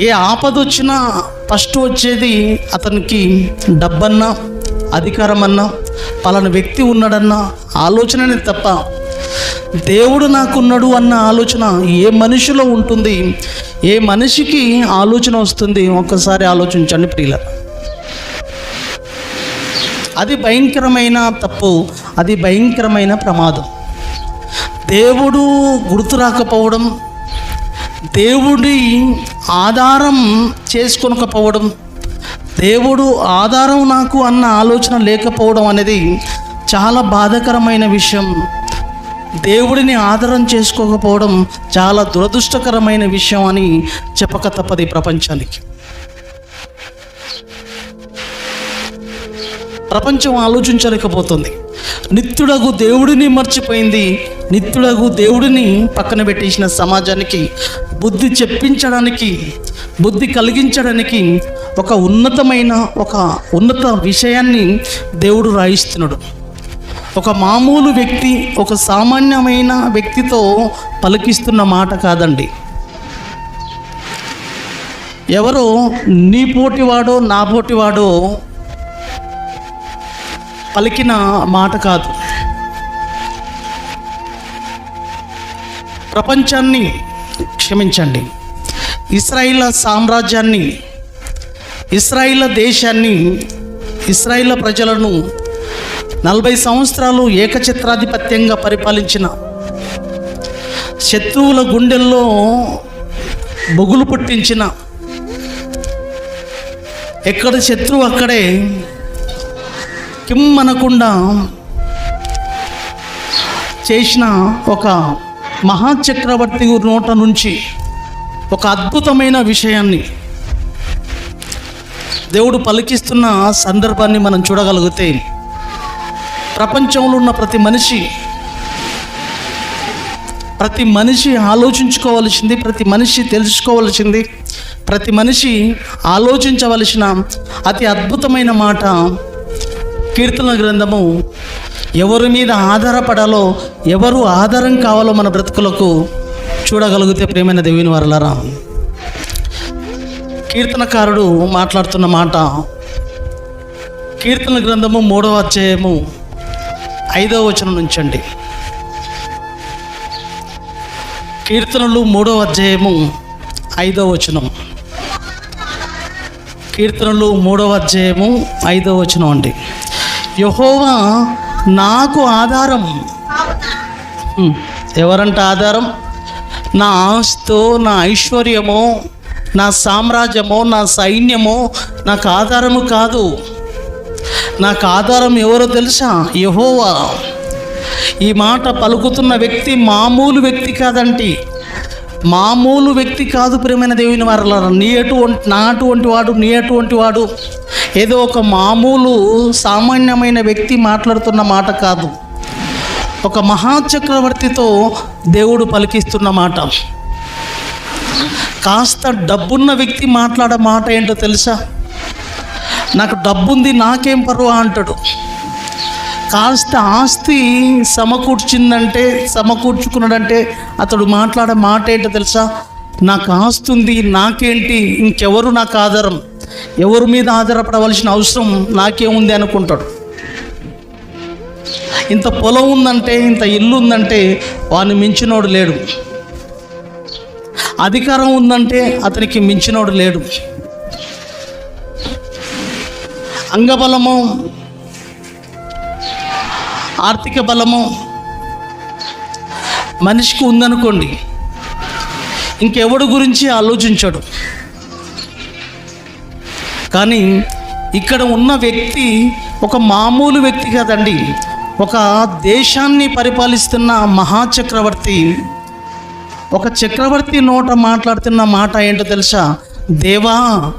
ఏ ఆపద వచ్చినా ఫస్ట్ వచ్చేది అతనికి డబ్బన్నా అధికారం అన్నా పలానా వ్యక్తి ఉన్నాడన్న ఆలోచననే తప్ప దేవుడు నాకున్నాడు అన్న ఆలోచన ఏ మనిషిలో ఉంటుంది ఏ మనిషికి ఆలోచన వస్తుంది? ఒక్కసారి ఆలోచించండి ప్రియుల. అది భయంకరమైన తప్పు అది భయంకరమైన ప్రమాదం. దేవుడు గుర్తు రాకపోవడం దేవుడి ఆధారం చేసుకొనకపోవడం దేవుడు ఆధారం నాకు అన్న ఆలోచన లేకపోవడం అనేది చాలా బాధాకరమైన విషయం. దేవుడిని ఆధారం చేసుకోకపోవడం చాలా దురదృష్టకరమైన విషయం అని చెప్పక తప్పది ప్రపంచానికి. ప్రపంచం ఆలోచించలేకపోతుంది. నిత్యుడగు దేవుడిని మర్చిపోయింది. నిత్యుడగు దేవుడిని పక్కన పెట్టేసిన సమాజానికి బుద్ధి చెప్పించడానికి బుద్ధి కలిగించడానికి ఒక ఉన్నతమైన ఒక ఉన్నత విషయాన్ని దేవుడు రాయిస్తున్నాడు. ఒక మామూలు వ్యక్తి ఒక సామాన్యమైన వ్యక్తితో పలికిస్తున్న మాట కాదండి. ఎవరో నీ పోటీవాడో నా పోటీవాడో పలికిన మాట కాదు. ప్రపంచాన్ని క్షమించండి. ఇస్రాయిల్ సామ్రాజ్యాన్ని ఇస్రాయిల్ దేశాన్ని ఇస్రాయిల్ ప్రజలను నలభై సంవత్సరాలు ఏకచిత్రాధిపత్యంగా పరిపాలించిన శత్రువుల గుండెల్లో బొగులు పుట్టించిన ఎక్కడ శత్రువు అక్కడే కిమ్మనకుండా చేసిన ఒక మహాచక్రవర్తి నోట నుంచి ఒక అద్భుతమైన విషయాన్ని దేవుడు పలికిస్తున్న సందర్భాన్ని మనం చూడగలిగితే ప్రపంచంలో ఉన్న ప్రతి మనిషి ప్రతి మనిషి ఆలోచించుకోవలసింది ప్రతి మనిషి తెలుసుకోవలసింది ప్రతి మనిషి ఆలోచించవలసిన అతి అద్భుతమైన మాట కీర్తన గ్రంథము ఎవరి మీద ఆధారపడాలో ఎవరు ఆధారం కావాలో మన బ్రతుకులకు చూడగలిగితే ప్రేమైన దేవుని వారలరా. కీర్తనకారుడు మాట్లాడుతున్న మాట కీర్తన గ్రంథము మూడవ అధ్యాయము ఐదవ వచనం నుంచండి. కీర్తనలు మూడవ అధ్యాయము ఐదవ వచనం. కీర్తనలు మూడవ అధ్యాయము ఐదవ వచనం అండి. యహోవా నాకు ఆధారం. ఎవరంట ఆధారం? నా ఆస్తో నా ఐశ్వర్యము నా సామ్రాజ్యమో నా సైన్యమో నాకు ఆధారము కాదు. నాకు ఆధారం ఎవరో తెలుసా? యహోవా. ఈ మాట పలుకుతున్న వ్యక్తి మామూలు వ్యక్తి కాదండి. మామూలు వ్యక్తి కాదు ప్రేమైన దేవుని వారిలో. నీ అటువంటి నా అటువంటి వాడు నీ అటువంటి వాడు. ఏదో ఒక మామూలు సామాన్యమైన వ్యక్తి మాట్లాడుతున్న మాట కాదు. ఒక మహాచక్రవర్తితో దేవుడు పలికిస్తున్న మాట. కాస్త డబ్బున్న వ్యక్తి మాట్లాడే మాట ఏంటో తెలుసా? నాకు డబ్బుంది నాకేం పర్వా అంటాడు. కాస్త ఆస్తి సమకూర్చిందంటే సమకూర్చుకున్నాడంటే అతడు మాట్లాడే మాట ఏంటో తెలుసా? నాకు ఆస్తి ఉంది నాకేంటి? ఇంకెవరు నాకు ఆధారం? ఎవరి మీద ఆధారపడవలసిన అవసరం నాకేముంది అనుకుంటాడు. ఇంత పొలం ఉందంటే ఇంత ఇల్లు ఉందంటే వాడిని మించినోడు లేడు. అధికారం ఉందంటే అతనికి మించినోడు లేడు. అంగబలము ఆర్థిక బలము మనిషికి ఉందనుకోండి ఇంకెవడు గురించి ఆలోచించాడు. కానీ ఇక్కడ ఉన్న వ్యక్తి ఒక మామూలు వ్యక్తి కాదండి. ఒక దేశాన్ని పరిపాలిస్తున్న మహాచక్రవర్తి ఒక చక్రవర్తి నోట మాట్లాడుతున్న మాట ఏంటో తెలుసా? దేవా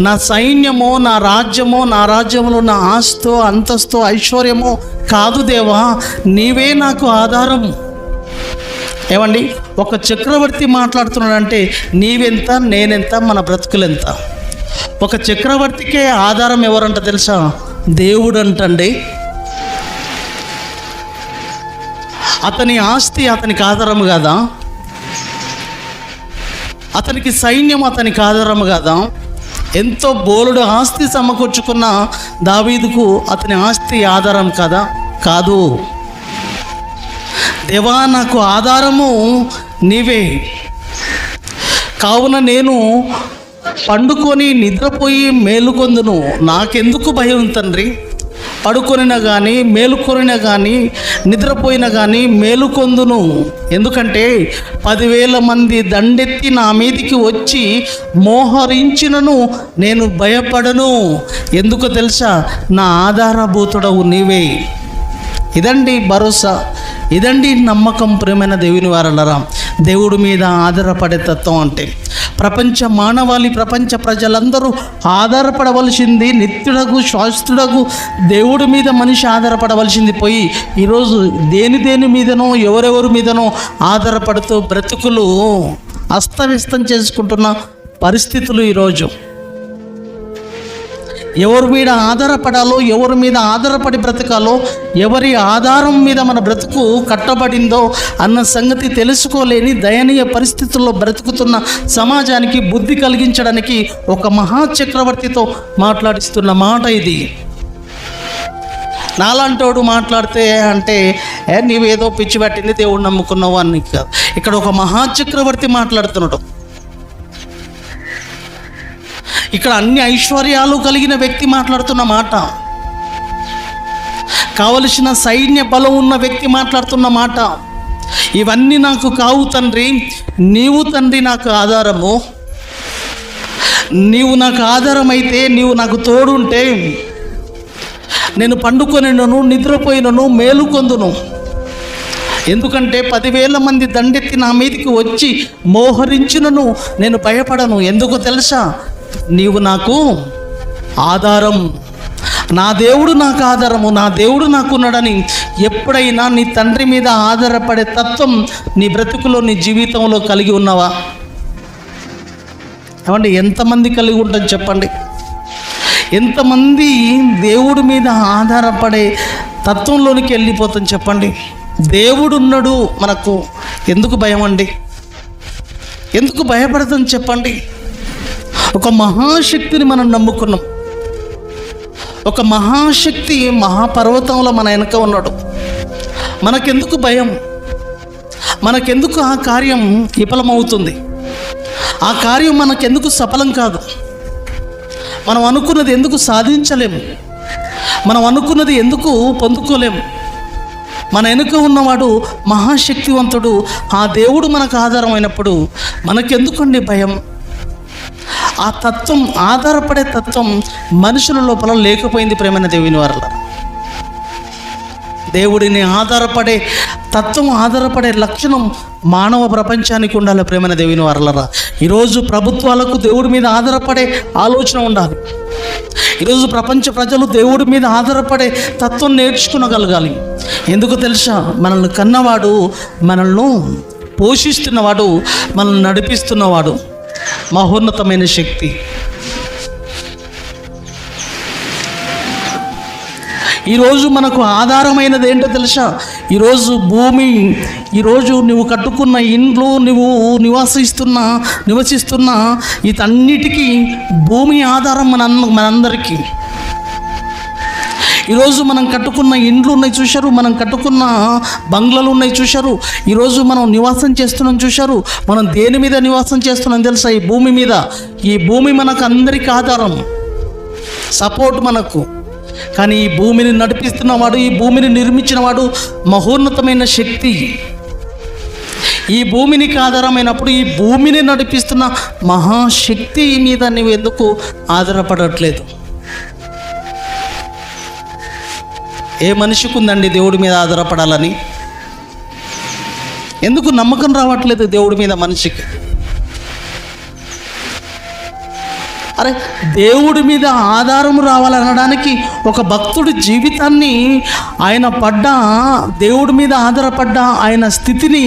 నా సైన్యమో నా రాజ్యమో నా రాజ్యంలో నా ఆస్తో అంతస్తో ఐశ్వర్యమో కాదు దేవా నీవే నాకు ఆధారం. ఏమండి ఒక చక్రవర్తి మాట్లాడుతున్నాడంటే నీవెంత నేనెంత మన బ్రతుకులెంత? ఒక చక్రవర్తికే ఆధారం ఎవరంట తెలుసా? దేవుడు అంటండి అతని ఆస్తి అతనికి ఆధారం కాదా? అతనికి సైన్యం అతనికి ఆధారం కదా? ఎంతో బోలుడు ఆస్తి సమకూర్చుకున్న దావీదుకు అతని ఆస్తి ఆధారం కదా? కాదు. దేవా నాకు ఆధారము నీవే. కావున నేను పండుకొని నిద్రపోయి మేలుకొందును. నాకెందుకు భయం తండ్రి? పడుకొనినా కానీ మేలుకొనినా కానీ నిద్రపోయినా కానీ మేలుకొందును. ఎందుకంటే పదివేల మంది దండెత్తి నా మీదికి వచ్చి మోహరించినను నేను భయపడను. ఎందుకు తెలుసా? నా ఆధారభూతుడవు నీవే. ఇదండి భరోసా. ఇదండి నమ్మకం ప్రేమైన దేవుని వారలరా. దేవుడి మీద ఆధారపడే తత్వం అంటే. ప్రపంచ మానవాళి ప్రపంచ ప్రజలందరూ ఆధారపడవలసింది నిత్యుడగు శాస్త్రుడగు దేవుడి మీద మనిషి ఆధారపడవలసింది పోయి ఈరోజు దేని దేని మీదనో ఎవరెవరి మీదనో ఆధారపడుతూ బ్రతుకులు అస్తవ్యస్తం చేసుకుంటున్న పరిస్థితులు ఈరోజు. ఎవరి మీద ఆధారపడాలో ఎవరి మీద ఆధారపడి బ్రతకాలో ఎవరి ఆధారం మీద మన బ్రతుకు కట్టబడిందో అన్న సంగతి తెలుసుకోలేని దయనీయ పరిస్థితుల్లో బ్రతుకుతున్న సమాజానికి బుద్ధి కలిగించడానికి ఒక మహాచక్రవర్తితో మాట్లాడిస్తున్న మాట ఇది. నాలాంటోడు మాట్లాడితే అంటే ఏ నీవేదో పిచ్చి పట్టింది దేవుడు నమ్ముకున్నావు అని కాదు. ఇక్కడ ఒక మహాచక్రవర్తి మాట్లాడుతున్నాడు. ఇక్కడ అన్ని ఐశ్వర్యాలు కలిగిన వ్యక్తి మాట్లాడుతున్న మాట. కావలసిన సైన్య బలం ఉన్న వ్యక్తి మాట్లాడుతున్న మాట. ఇవన్నీ నాకు కావు తండ్రి నీవు తండ్రి నాకు ఆధారము. నీవు నాకు ఆధారమైతే నీవు నాకు తోడుంటే నేను పండుకొనినను నిద్రపోయినను మేలుకొందును. ఎందుకంటే పదివేల మంది దండెత్తి నా మీదకి వచ్చి మోహరించినను నేను భయపడను. ఎందుకు తెలుసా? నీవు నాకు ఆధారం. నా దేవుడు నాకు ఆధారము. నా దేవుడు నాకున్నాడని ఎప్పుడైనా నీ తండ్రి మీద ఆధారపడే తత్వం నీ బ్రతుకులో నీ జీవితంలో కలిగి ఉన్నావా? ఏమండి ఎంతమంది కలిగి ఉంటుంది చెప్పండి. ఎంతమంది దేవుడి మీద ఆధారపడే తత్వంలోనికి వెళ్ళిపోతాం చెప్పండి. దేవుడు ఉన్నాడు మనకు. ఎందుకు భయం అండి ఎందుకు భయపడతాం చెప్పండి. ఒక మహాశక్తిని మనం నమ్ముకున్నాం. ఒక మహాశక్తి మహాపర్వతంలో మన వెనక ఉన్నాడు. మనకెందుకు భయం? మనకెందుకు ఆ కార్యం విఫలమవుతుంది? ఆ కార్యం మనకెందుకు సఫలం కాదు? మనం అనుకున్నది ఎందుకు సాధించలేము మనం అనుకున్నది ఎందుకు పొందుకోలేము మన వెనుక ఉన్నవాడు మహాశక్తివంతుడు ఆ దేవుడు మనకు ఆధారమైనప్పుడు మనకెందుకండి భయం? ఆ తత్వం ఆధారపడే తత్వం మనుషుల లోపల లేకపోయింది ప్రేమైన దేవుని వల్ల దేవుడిని ఆధారపడే తత్వం ఆధారపడే లక్షణం మానవ ప్రపంచానికి ఉండాలి ప్రేమైన దేవుని వారలరా ఈరోజు ప్రభుత్వాలకు దేవుడి మీద ఆధారపడే ఆలోచన ఉండాలి. ఈరోజు ప్రపంచ ప్రజలు దేవుడి మీద ఆధారపడే తత్వం నేర్చుకునగలగాలి. ఎందుకు తెలుసా? మనల్ని కన్నవాడు మనల్ని పోషిస్తున్నవాడు మనల్ని నడిపిస్తున్నవాడు. మహోన్నతమైన శక్తి. ఈరోజు మనకు ఆధారమైనది ఏంటో తెలుసా? ఈరోజు భూమి ఈరోజు నువ్వు కట్టుకున్న ఇండ్లు నువ్వు నివాసిస్తున్న నివసిస్తున్న ఇతన్నిటికీ భూమి ఆధారం మన మనందరికీ. ఈరోజు మనం కట్టుకున్న ఇండ్లు ఉన్నాయి చూశారు మనం కట్టుకున్న బంగ్లాలు ఉన్నాయి చూశారు ఈరోజు మనం నివాసం చేస్తున్నాం చూశారు మనం దేని మీద నివాసం చేస్తున్నాం తెలుసా? ఈ భూమి మీద ఈ భూమి మనకు అందరికీ ఆధారం సపోర్ట్ మనకు. కానీ ఈ భూమిని నడిపిస్తున్నవాడు ఈ భూమిని నిర్మించినవాడు మహోన్నతమైన శక్తి. ఈ భూమినికి ఆధారమైనప్పుడు ఈ భూమిని నడిపిస్తున్న మహాశక్తి మీద నువ్వు ఎందుకు ఆధారపడట్లేదు? ఏ మనిషికి ఉందండి దేవుడి మీద ఆధారపడాలని? ఎందుకు నమ్మకం రావట్లేదు దేవుడి మీద మనిషికి? అరే దేవుడి మీద ఆధారం రావాలనడానికి ఒక భక్తుడి జీవితాన్ని ఆయన పడ్డ దేవుడి మీద ఆధారపడ్డ ఆయన స్థితిని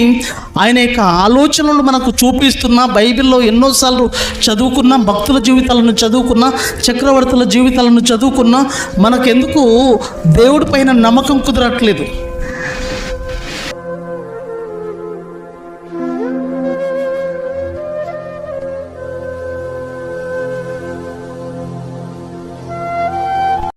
ఆయన యొక్క ఆలోచనలు మనకు చూపిస్తున్న బైబిల్లో ఎన్నోసార్లు చదువుకున్న భక్తుల జీవితాలను చదువుకున్న చక్రవర్తుల జీవితాలను చదువుకున్న మనకెందుకు దేవుడి పైన నమ్మకం కుదరట్లేదు.